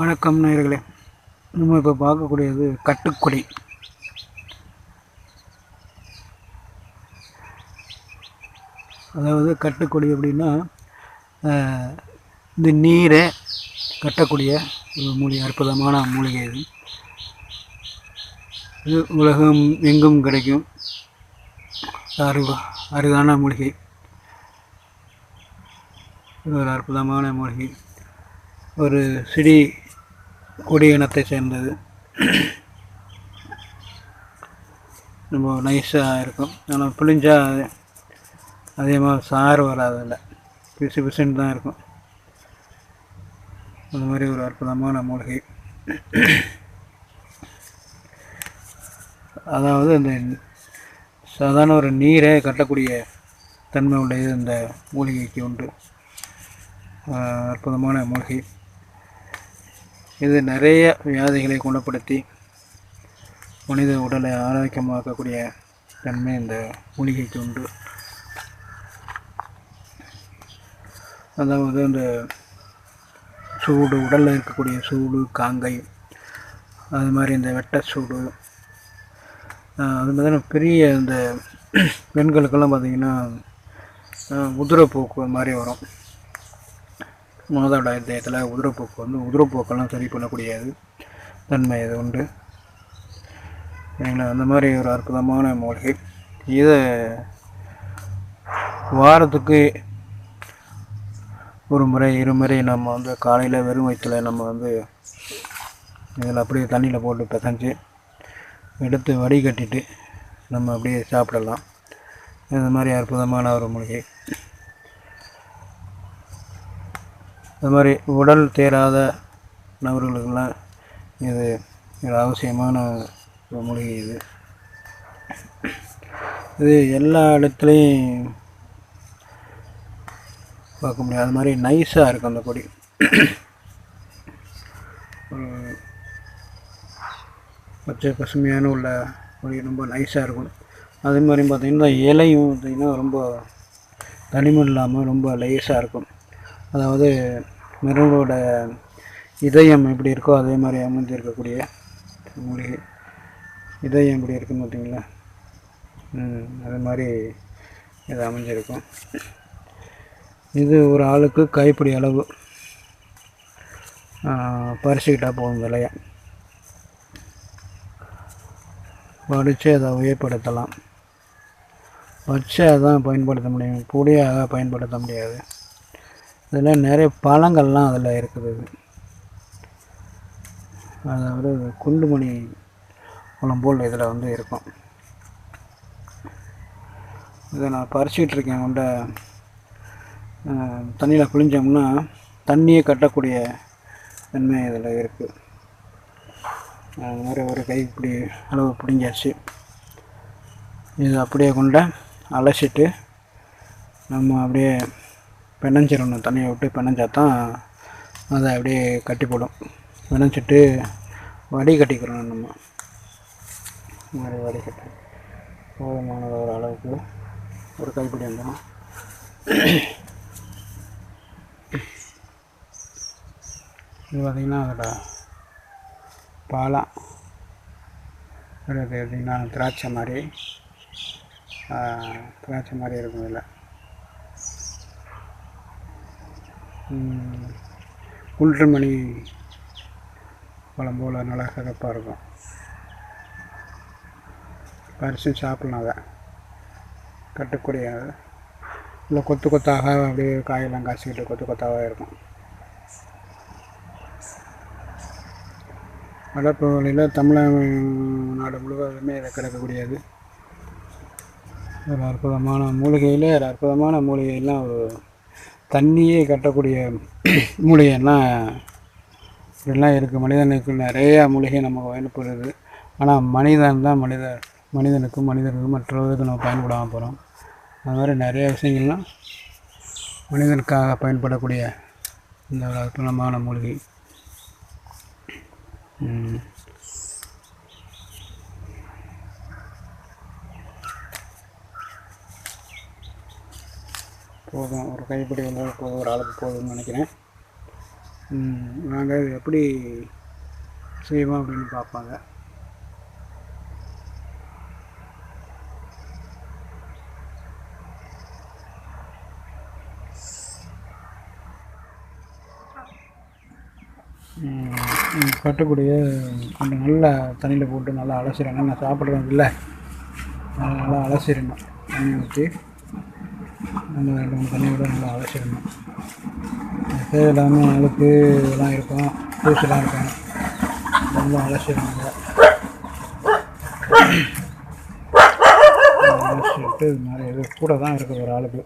வணக்கம் நேர்களே நம்ம இப்போ பார்க்கக்கூடியது கட்டுக்குடி. அதாவது கட்டுக்கொடி அப்படின்னா இந்த நீரை கட்டக்கூடிய ஒரு மூலிகை அற்புதமான மூலிகை இது. இது உலகம் எங்கும் கிடைக்கும். அரு அரிதான மூலிகை. இது ஒரு அற்புதமான மூலிகை. ஒரு செடி கொடி இனத்தை சேர்ந்தது. ரொம்ப நைஸாக இருக்கும். ஆனால் புளிஞ்சா அதிகமாக சாறு வராதில்ல. பிசு பிசுன்னு தான் இருக்கும். அந்த மாதிரி ஒரு அற்புதமான மூலிகை. அதாவது அந்த சாதாரண ஒரு நீரை கட்டக்கூடிய தன்மை உடையது இந்த மூலிகைக்கு உண்டு. அற்புதமான மூலிகை. இது நிறைய வியாதிகளை குணப்படுத்தி மனித உடலை ஆரோக்கியமாக்கக்கூடிய தன்மை இந்த மூலிகைக்கு உண்டு. அதாவது இந்த சூடு உடலில் இருக்கக்கூடிய சூடு காங்கை அது மாதிரி இந்த வெட்ட சூடு அது மாதிரி பெரிய இந்த பெண்களுக்கெல்லாம் பார்த்திங்கன்னா உதிரப்போக்கு மாதிரி வரும். மாதவிடாய் அத்தியாயத்தில் உதிரப்போக்கு வந்து உதிரப்போக்கெல்லாம் சரி பண்ணக்கூடியது. தன்மை இது உண்டு. சரிங்களா அந்த மாதிரி ஒரு அற்புதமான மூலிகை. இதை வாரத்துக்கு ஒரு முறை இருமுறை நம்ம வந்து காலையில் வெறும் வயிற்றில் நம்ம வந்து இதில் அப்படியே தண்ணியில் போட்டு பிசைஞ்சு எடுத்து வடிகட்டிட்டு நம்ம அப்படியே சாப்பிடலாம். இது மாதிரி அற்புதமான ஒரு மூலிகை. அது மாதிரி உடல் தேராத நபர்களுக்கெல்லாம் இது ஒரு அவசியமான ஒரு மூலிகை இது. இது எல்லா இடத்துலையும் பார்க்க முடியாது அது மாதிரி நைஸாக இருக்கும் அந்த கொடி. ஒரு பச்சை பசுமையான உள்ள கொடி ரொம்ப நைஸாக இருக்கும். அதே மாதிரி பார்த்திங்கன்னா இலையும் பார்த்திங்கன்னா ரொம்ப தனிமம் இல்லாமல் ரொம்ப லேஸாக இருக்கும். அதாவது மிருகோட இதயம் எப்படி இருக்கோ அதே மாதிரி அமைந்து இருக்கக்கூடிய மூலிகை இதயம் எப்படி இருக்குன்னு பார்த்தீங்களா? அது மாதிரி இது அமைஞ்சிருக்கும். இது ஒரு ஆளுக்கு கைப்பிடி அளவு பறிச்சுக்கிட்டால் போகும் விலையை. படித்து அதை உயர்படுத்தலாம். வச்சு அதான் பயன்படுத்த முடியும். புளியாக பயன்படுத்த முடியாது. அதில் நிறைய பழங்கள்லாம் அதில் இருக்குது. அதாவது குண்டுமணி பழம் போல் இதில் வந்து இருக்கும். இதை நான் பறிச்சிட்ருக்கேன் இருக்கேன் கொண்ட தண்ணியில் பிழிஞ்சோம்னா தண்ணியை கட்டக்கூடிய தன்மை இதில் இருக்குது அது மாதிரி ஒரு கை இப்படி அளவு பிடிங்காச்சு இது அப்படியே கொண்ட அலசிட்டு நம்ம அப்படியே பெனஞ்சிடணும் தண்ணியை விட்டு பிணைஞ்சா தான் அதை அப்படியே கட்டி போடும் பெனஞ்சிட்டு வடி கட்டிக்கிறோம் நம்ம. இந்த மாதிரி வடி கட்டி. போதுமான ஒரு அளவுக்கு. ஒரு கைப்பிடி வந்துடும் இது பார்த்திங்கன்னா அதோட பாலா. அது பார்த்திங்கன்னா திராட்சை மாதிரி. திராட்சை மாதிரி இருக்கும் இதில். குல்ட்ருமணி பழம் போல் நல்லா சிறப்பாக இருக்கும். பறித்து சாப்பிட்லாம் அதை. கட்டக்கூடிய இல்லை கொத்து கொத்தாக அப்படியே காயெல்லாம் காய்ச்சிக்கிட்டு கொத்து கொத்தாக இருக்கும். வளர்ப்புகளில் தமிழ்நாடு முழுவதுமே இதை கிடைக்கக்கூடியது. ஒரு அற்புதமான மூலிகையில் ஒரு அற்புதமான மூலிகையெல்லாம் ஒரு தண்ணியே கட்டக்கூடிய மூலிகையெல்லாம் இப்படிலாம் இருக்குது மனிதனுக்கு நிறையா மூலிகை நமக்கு பயன்படுது. ஆனால் மனிதன் தான் மனிதர் மனிதனுக்கும் மனிதனுக்கும் மற்றவர்களுக்கு நம்ம பயன்படாமல் போகிறோம் அது மாதிரி நிறைய விஷயங்கள்லாம் மனிதனுக்காக பயன்படக்கூடிய இந்த அற்புதமான மூலிகை. போதும் ஒரு கைப்பிடி போதும் ஒரு ஆளுக்கு போதும்னு நினைக்கிறேன். நாங்கள் இது எப்படி செய்வோம் அப்படின்னு பார்ப்பாங்க. கட்டக்கூடிய கொஞ்சம் நல்லா தண்ணியில் போட்டு நல்லா அலசிடணும் நான் சாப்பிட்றது இல்லை. நல்லா அலசிடணும். தண்ணி ஊற்றி நல்லா ரெண்டு மூணு தண்ணி விட நல்லா அலசிடணும். தேவையில்லாமல் அழுக்கு இதெல்லாம் இருக்கும். தூசுலாம் இருக்கும். நல்லா அலசிடணுங்க அலசிட்டு இது மாதிரி இது கூட தான் இருக்குது ஒரு ஆளுக்கு.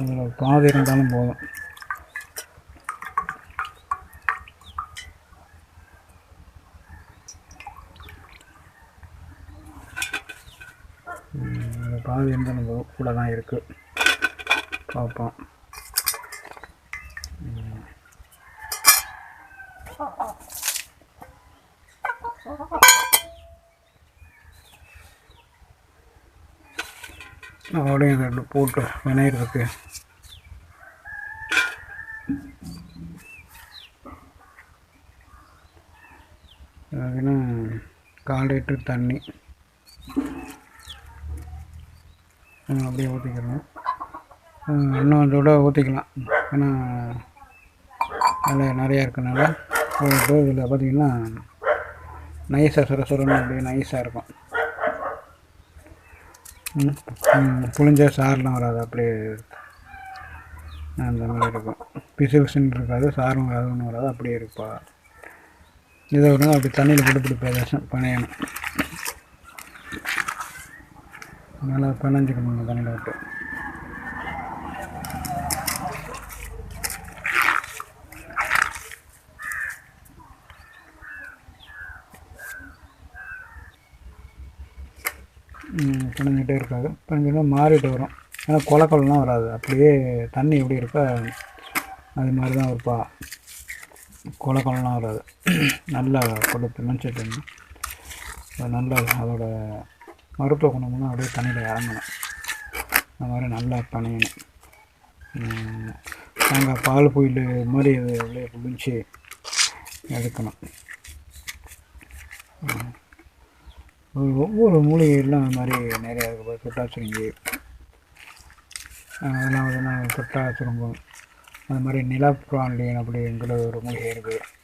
அதில் பாதி இருந்தாலும் போதும். அதில் பாதி நம்ம கூட தான் இருக்குது பார்ப்போம் அதோடய இதை போட்டு வினைகிறதுக்கு அதுனா கால் லிட்டர் தண்ணி. ஆ, அப்படியே ஊற்றிக்கிறோம் இன்னும் அதோட ஊற்றிக்கலாம் ஏன்னா அதில் நிறையா இருக்கனால இதில் பார்த்தீங்கன்னா நைஸாக சுர சுரன்னு அப்படியே நைஸாக இருக்கும். புளிஞ்ச சாரெலாம் வராது அப்படியே அந்த மாதிரி இருக்கும். பிசு பிசுன்னு இருக்காது சாரும் வராது ஒன்றும் வராது அப்படியே இருப்பா. இதை விட அப்படி தண்ணியில் போட்டு இப்படி பிரதேசம் பனையணும் நல்லா பிணைஞ்சிக்கணும் தண்ணியில் விட்டு. ம், பிணைஞ்சிட்டே இருக்காது. பிணைஞ்சிட்டா மாறிட்டு வரும். ஏன்னா கொலக்கொல்லாம் வராது. அப்படியே தண்ணி எப்படி இருக்கா அது மாதிரி தான் இருப்பா கொலக்கொல்லாம் வராது. நல்லா போட்டு பிணைச்சிட்டு நல்லா அதோட மருத்துவ குணம்லாம் அப்படியே தண்ணியில் இறங்கணும். அந்த மாதிரி நல்லா பனையணும் தேங்காய் பால் இது மாதிரி அது அப்படியே புளிச்சு எடுக்கணும். ஒவ்வொரு மூலிகைலாம் அந்த மாதிரி நிறையா இருக்குது தொட்டாச்சுருங்கி அதெல்லாம் வந்து நான் தொட்டாச்சுருங்கம் அது மாதிரி நிலப்பிரான்லியன் அப்படிங்கிற ஒரு மூலிகை இருக்குது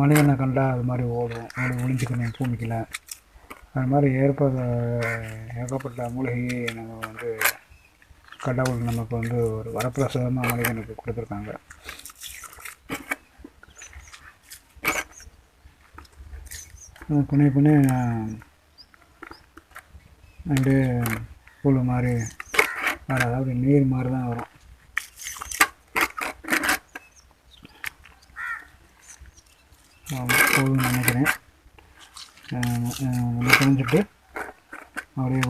மனிதனை கண்டால் அது மாதிரி ஓடும். அது ஒழிஞ்சுக்கணும் பூமிக்கல அது மாதிரி ஏற்பட ஏகப்பட்ட மூலிகையை நம்ம வந்து கடவுள் நமக்கு வந்து ஒரு வரப்பிரசாதமாக மனிதனுக்கு கொடுத்துருக்காங்க. அது புனே புனே அப்படியே புழு மாதிரி வர அதாவது நீர் மாதிரி தான் வரும் ஆமா, போதும்னு நினைக்கிறேன் நம்ம தெரிஞ்சுட்டு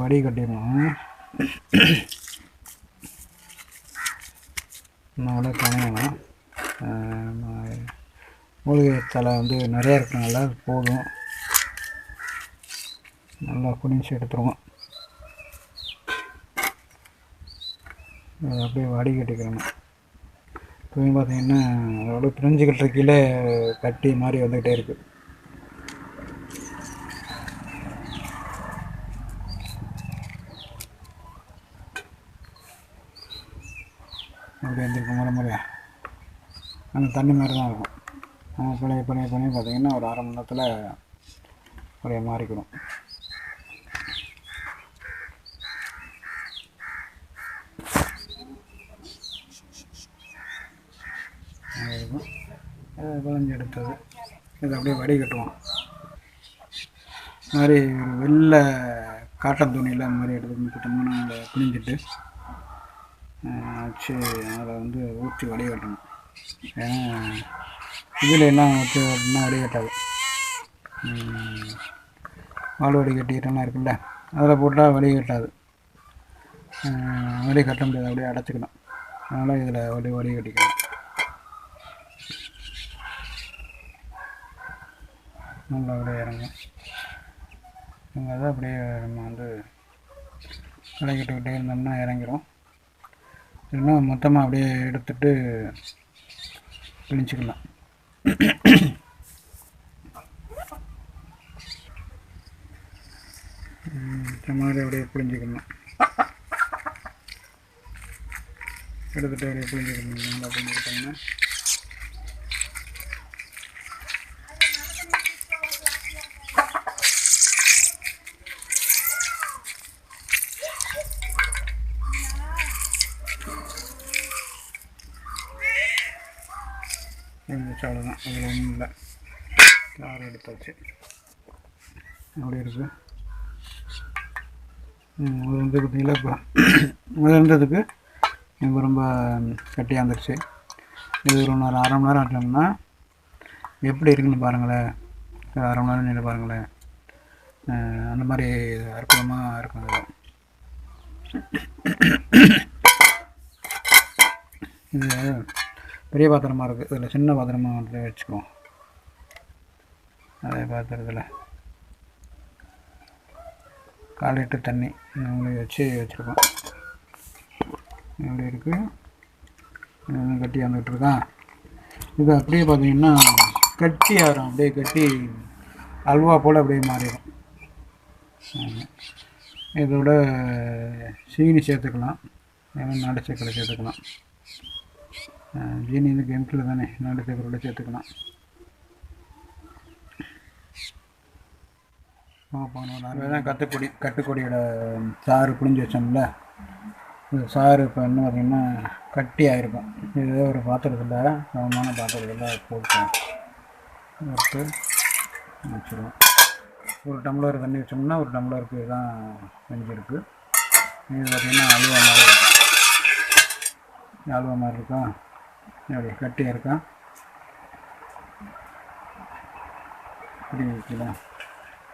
அப்படியே வடி கட்டிடணும் நல்லா கணையலாம் மூலிகை தலை வந்து நிறையா இருக்கனால போதும். நல்லா குனிச்சு எடுத்துருவோம். அப்படியே வடி கட்டிக்கிறணும் இப்போ பார்த்தீங்கன்னா அதோட பிரிஞ்சுக்கிட்டு கீழே கட்டி மாதிரி வந்துக்கிட்டே இருக்குது அப்படி வந்துருக்கும் முறையா அந்த தண்ணி மாதிரி தான் இருக்கும். நம்ம பழைய பழைய பண்ணி பார்த்தீங்கன்னா ஒரு அரை மணி நேரத்தில் அப்படியே மாறிக்கணும் இருக்கும். எடுத்தது. இது அப்படியே வடிகட்டுவோம் மாதிரி ஒரு வெள்ளை காட்டன் துணியில் அந்த மாதிரி எடுத்து கிட்டமான அதை பிழிஞ்சிட்டு வச்சு அதை வந்து ஊற்றி வடிகட்டணும் ஏன்னா இதில் எல்லாம் ஊற்றி வடினா வடிகட்டாது ம், வடிகட்டிக்கிட்டலாம் இருக்குல்ல அதில் போட்டால் வடிகட்டாது ஆஹ் வடிகட்ட முடியாது அப்படியே அடைச்சிக்கணும். அதனால் இதில் வடி வடிகட்டிக்கணும் நல்லா அப்படியே இறங்கும் இங்கே தான் அப்படியே நம்ம வந்து விளக்கிட்டுக்கிட்டே இருந்தோம்னா இறங்கிடும் இல்லைன்னா மொத்தமாக அப்படியே எடுத்துட்டு பிழிஞ்சிக்கலாம் இந்த மாதிரி அப்படியே புரிஞ்சுக்கணும் எடுத்துகிட்டு அப்படியே பிழிஞ்சிக்கணும் நல்லா பிழிஞ்சிக்கிட்டோம்னா இருந்துச்சு அவ்வளோதான் அதில் ஒன்றும் இல்லை. கார் எடுத்தாச்சு. அப்படி இருக்கு? அது வந்து பார்த்தீங்களா இப்போ அது இருந்ததுக்கு இப்போ ரொம்ப கட்டியாக இருந்துருச்சு இது ஒரு நேரம் அரை மணி நேரம் ஆட்டோம்னா எப்படி இருக்குன்னு பாருங்களேன். அரை மணி நேரம் நின்று பாருங்களேன். அந்த மாதிரி அற்புதமாக இருக்கும் இது பெரிய பாத்திரமாக இருக்குது இதில் சின்ன பாத்திரமாக வந்து வச்சுக்குவோம். அதே பாத்திரத்தில் கால் லிட்டர் தண்ணி இப்படி வச்சு வச்சுருக்கோம். இப்படி இருக்குது கட்டி வந்துகிட்ருக்கான் இது அப்படியே பார்த்தீங்கன்னா கட்டி ஆகிடும் அப்படியே கட்டி அல்வா போல் அப்படியே மாறிடும். இதோட சீனி சேர்த்துக்கலாம். ஏன்னா நாட்டு சேர்த்துக்கலாம். ஜீனி இந்த கெமிக்கல் தானே. நாட்டு சர்க்கரையோட சேர்த்துக்கலாம். அதுதான் கத்துக்கொடி கட்டுக்கொடியோட சாறு புழிஞ்சு வச்சோம்ல. இந்த சாறு இப்போ என்ன பார்த்தீங்கன்னா கட்டி ஆகிருக்கும் இதே ஒரு பாத்திரத்தில் சமமான பாத்திரத்தில் போட்டு போட்டு வச்சுருவோம். ஒரு டம்ளர் தண்ணி வச்சோம்னா ஒரு டம்ளருக்கு தான் செஞ்சுருக்கு இது பார்த்திங்கன்னா அலுவா மாதிரி இருக்கும். அலுவா மாதிரி இருக்கும் அப்படி கட்டியாக இருக்கா? இப்படி வைக்கலாம்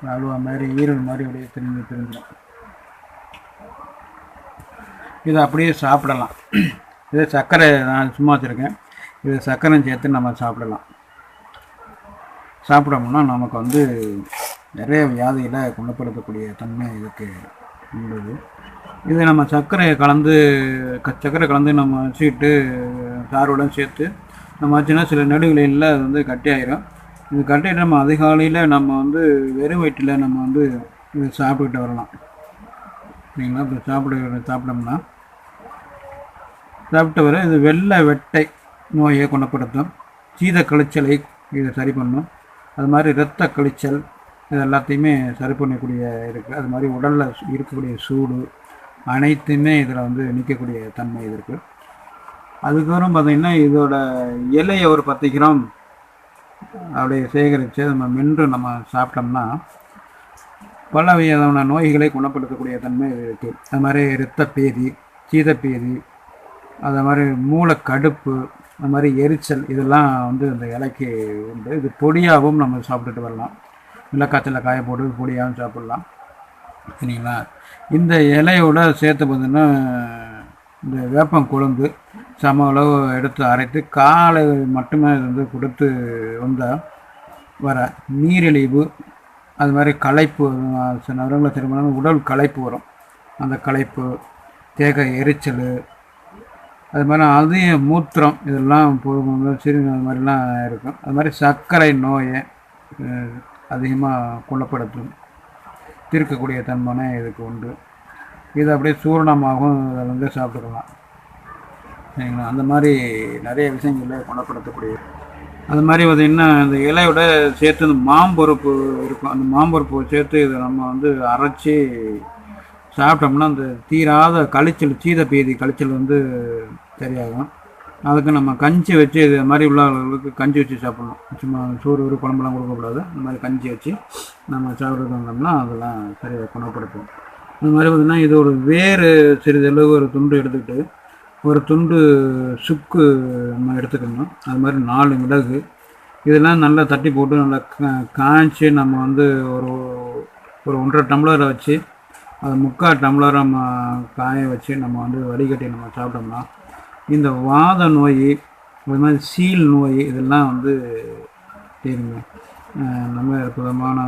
அழுவா மாதிரி ஈரல் மாதிரி அப்படியே திரும்பி திரும்பிடும். இதை அப்படியே சாப்பிடலாம். இது சர்க்கரை நான் சும்மா வச்சுருக்கேன். இது சர்க்கரை சேர்த்து நம்ம சாப்பிடலாம். சாப்பிட்டோம்னா நமக்கு வந்து நிறைய வியாதியில் குணப்படுத்தக்கூடிய தன்மை இதுக்கு உள்ளது இது நம்ம சர்க்கரையை கலந்து க- சர்க்கரை கலந்து நம்ம வச்சுக்கிட்டு சாருடன் சேர்த்து நம்ம வச்சுன்னா சில நடுவுகளில் அது வந்து கட்டியாயிரும் இது கட்டிட்டு நம்ம அதிகாலையில் நம்ம வந்து வெறும் வயிற்றில் நம்ம வந்து இது சாப்பிட்டுக்கிட்டு வரலாம். சரிங்களா? இப்போ சாப்பிட சாப்பிட்டோம்னா. சாப்பிட்ட வர இது வெள்ளை வெட்டை நோயை குணப்படுத்தும். சீத கழிச்சலை இதை சரி பண்ணும். அது மாதிரி இரத்த கழிச்சல் இது எல்லாத்தையுமே சரி பண்ணக்கூடிய இருக்குது அது மாதிரி உடலில் இருக்கக்கூடிய சூடு அனைத்துமே இதில் வந்து நிற்கக்கூடிய தன்மை இது இருக்குது அதுக்கப்புறம் பார்த்திங்கன்னா இதோட இலையை ஒரு பத்து கிராம் அப்படியே சேகரித்து நம்ம மென்று நம்ம சாப்பிட்டோம்னா பல விதமான நோய்களை குணப்படுத்தக்கூடிய தன்மை இருக்குது அது மாதிரி இரத்தப்பேதி சீதப்பேதி அது மாதிரி மூளைக்கடுப்பு அது மாதிரி எரிச்சல் இதெல்லாம் வந்து இந்த இலைக்கு உண்டு. இது பொடியாகவும் நம்ம சாப்பிட்டுட்டு வரலாம். மிளகாத்தில் காய போட்டு பொடியாகவும் சாப்பிடலாம். சரிங்களா? இந்த இலையோட சேர்த்து பார்த்தீங்கன்னா இந்த வேப்பம் கொழுந்து சம அளவு எடுத்து அரைத்து காலை மட்டுமே வந்து கொடுத்து வந்தால் வர நீரிழிவு அது மாதிரி களைப்பு சில நேரங்களில் திருமணம் உடல் களைப்பு வரும். அந்த களைப்பு தேக எரிச்சல் அது மாதிரி அதிக மூத்திரம் இதெல்லாம் போகும்போது சிறு அது மாதிரிலாம் இருக்கும். அது மாதிரி சர்க்கரை நோயை அதிகமாக குணப்படுத்தும் தீர்க்கக்கூடிய தன்மனை இதுக்கு உண்டு. இது அப்படியே சூரணமாகவும் இதை வந்து சாப்பிட்டுக்கலாம். சரிங்களா? அந்த மாதிரி நிறைய விஷயங்களை குணப்படுத்தக்கூடிய அது மாதிரி பார்த்திங்கன்னா இந்த இலையோட சேர்த்து இந்த மாம்பருப்பு இருக்கும். அந்த மாம்பருப்பு சேர்த்து இதை நம்ம வந்து அரைச்சி சாப்பிட்டோம்னா அந்த தீராத கழிச்சல் சீத பேதி கழிச்சல் வந்து சரியாகும். அதுக்கு நம்ம கஞ்சி வச்சு இது மாதிரி உள்ளவர்களுக்கு கஞ்சி வச்சு சாப்பிடணும். சும்மா சோறு ஒரு குழம்புலாம் கொடுக்கக்கூடாது. இந்த மாதிரி கஞ்சி வச்சு நம்ம சாப்பிட்றது வந்தோம்னா அதெல்லாம் சரியாக குணப்படுத்தும். அது மாதிரி பார்த்திங்கன்னா இது ஒரு வேறு சிறிதளவு ஒரு துண்டு எடுத்துக்கிட்டு ஒரு துண்டு சுக்கு நம்ம எடுத்துக்கணும். அது மாதிரி நாலு மிளகு. இதெல்லாம் நல்லா தட்டி போட்டு நல்லா கா- காய்ச்சி நம்ம வந்து ஒரு ஒரு ஒன்றரை டம்ளரை வச்சு அது முக்கால் டம்ளர் நம்ம காய வச்சு நம்ம வந்து வடிகட்டி நம்ம சாப்பிட்டோம்னா இந்த வாத நோய் அது மாதிரி சீல் நோய் இதெல்லாம் வந்து தீருங்க. நம்ம அற்புதமான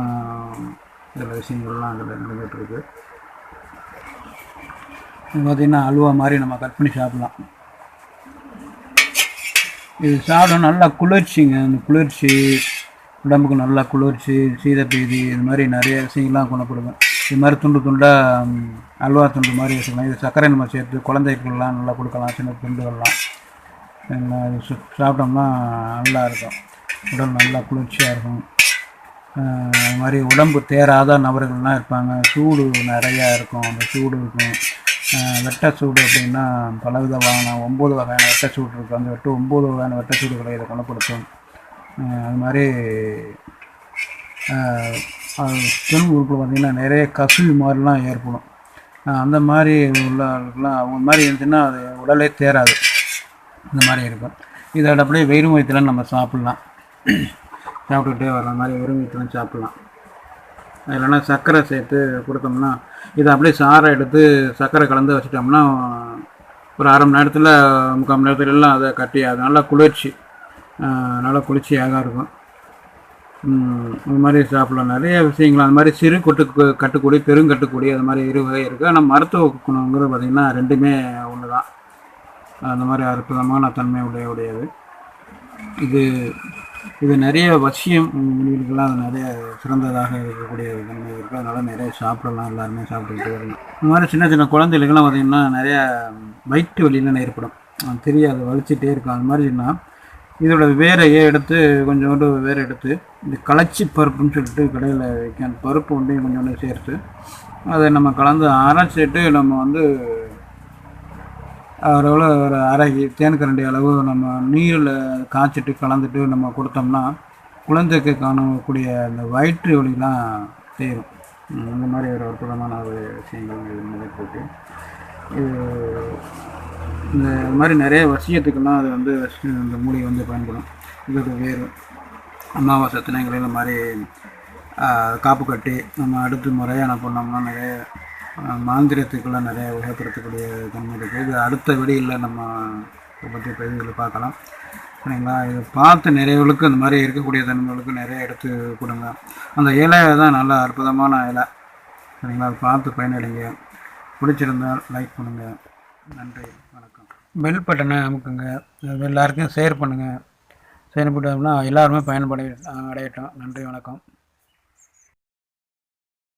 சில விஷயங்கள்லாம் அதில் நடந்துகிட்ருக்கு பார்த்திங்கன்னா அல்வா மாதிரி நம்ம கட் பண்ணி சாப்பிட்லாம். இது சாப்பிட நல்லா குளிர்ச்சிங்க. அந்த குளிர்ச்சி உடம்புக்கு நல்லா குளிர்ச்சி சீதப்பீதி இது மாதிரி நிறைய விஷயங்கள்லாம் குணப்படுவேன். இது மாதிரி துண்டு துண்டாக அல்வா துண்டு மாதிரி வச்சுக்கலாம். இது சர்க்கரை நம்ம சேர்த்து குழந்தைகளுக்கெல்லாம் நல்லா கொடுக்கலாம் சின்ன துண்டுகள்லாம். சாப்பிட்டோம்னா நல்லா இருக்கும். உடல் நல்லா குளிர்ச்சியாக இருக்கும். அது மாதிரி உடம்பு தேராத நபர்கள்லாம் இருப்பாங்க. சூடு நிறையா இருக்கும். அந்த சூடு இருக்கும். வெட்டச்சூடு அப்படின்னா பலவித வகையான ஒம்பது வகையான வெட்டச்சூடு சூடு இருக்குது அந்த வெட்டு ஒம்பது வகையான வெட்டச்சூடுகளை இதை குணப்படுத்தும். அது மாதிரி பெண் உறுப்பில் பார்த்திங்கன்னா நிறைய கசிவு மாதிரிலாம் ஏற்படும். அந்த மாதிரி உள்ளவர்களுக்கெல்லாம் அவங்க மாதிரி இருந்துச்சுன்னா அது உடலே தேராது. இந்த மாதிரி இருக்கும். இதோட அப்படியே வெறும் வயிற்றுல நம்ம சாப்பிட்லாம். சாப்பிட்டுக்கிட்டே வர்ற மாதிரி வெறும் வயிற்றுலாம் சாப்பிட்லாம். இல்லைன்னா சர்க்கரை சேர்த்து கொடுத்தோம்னா இதை அப்படியே சாறை எடுத்து சர்க்கரை கலந்து வச்சிட்டோம்னா ஒரு அரை மணி நேரத்தில் முக்கால் மணி நேரத்துல எல்லாம் அதை கட்டி அது நல்லா குளிர்ச்சி நல்லா குளிர்ச்சியாக இருக்கும். அது மாதிரி சாப்பிடலாம். நிறைய விஷயங்கள் அந்த மாதிரி சிறு கொட்டு கட்டுக்கூடிய பெருங்கட்டுக்கூடிய அது மாதிரி இரு வகை இருக்குது ஆனால் மருத்துவ குணங்கிறது பார்த்திங்கன்னா ரெண்டுமே ஒன்று தான் அந்த மாதிரி அற்புதமான தன்மை உடைய உடையது. இது இது நிறைய வசியம் முடிவுகள்லாம் அது நிறைய சிறந்ததாக இருக்கக்கூடிய தன்மை இருக்குது அதனால் நிறைய சாப்பிடலாம் எல்லாருமே சாப்பிட்டுக்கிட்டு வரலாம். இந்த மாதிரி சின்ன சின்ன குழந்தைகளுக்கெல்லாம் பார்த்திங்கன்னா நிறைய வயிற்று வலிலாம் ஏற்படும். அது தெரியாது வலிச்சிட்டே இருக்கும். அது மாதிரினா இதோட வேரையே எடுத்து கொஞ்சோண்டு வேரை எடுத்து இந்த களைச்சி பருப்புன்னு சொல்லிட்டு கடையில் வைக்க அந்த பருப்பு ஒன்றையும் கொஞ்சோண்டு சேர்த்து அதை நம்ம கலந்து அரைச்சிட்டு நம்ம வந்து ஒரு ஒரு அரை தேன் கரண்டி அளவு நம்ம நீரில் காய்ச்சிட்டு கலந்துட்டு நம்ம கொடுத்தோம்னா குழந்தைக்கு காணக்கூடிய அந்த வயிற்று வலிலாம் செய்யும் இந்த மாதிரி ஒரு அற்புதமான ஒரு விஷயங்கள் இது நடக்குது இது இந்த மாதிரி நிறைய வசியத்துக்கெல்லாம் அது வந்து இந்த மூலிகை வந்து பயன்படும். இதோட வேறு அமாவாசை தினங்களில் இந்த மாதிரி காப்பு கட்டி நம்ம அடுத்து முறையாக என்ன பண்ணோம்னா நிறைய மாந்திரத்துக்குள்ளே நிறைய உபயோகப்படுத்தக்கூடிய தன்மை இருக்குது. இது அடுத்த வெளியில் நம்ம இதை பற்றி பதிவுகளை பார்க்கலாம். சரிங்களா? இது பார்த்து நிறையவர்களுக்கு இந்த மாதிரி இருக்கக்கூடிய தன்மைகளுக்கு நிறைய எடுத்து கொடுங்க. அந்த இலை தான் நல்ல அற்புதமான இலை. சரிங்களா? அதை பார்த்து பயனடைங்க. பிடிச்சிருந்தால் லைக் பண்ணுங்கள் நன்றி. வணக்கம். பெல் பட்டனை அமுக்குங்க. அது எல்லாருக்கும் ஷேர் பண்ணுங்கள் ஷேர் பண்ணிட்டோம்னா எல்லாருமே பயன்படைய அடையட்டும். நன்றி வணக்கம்.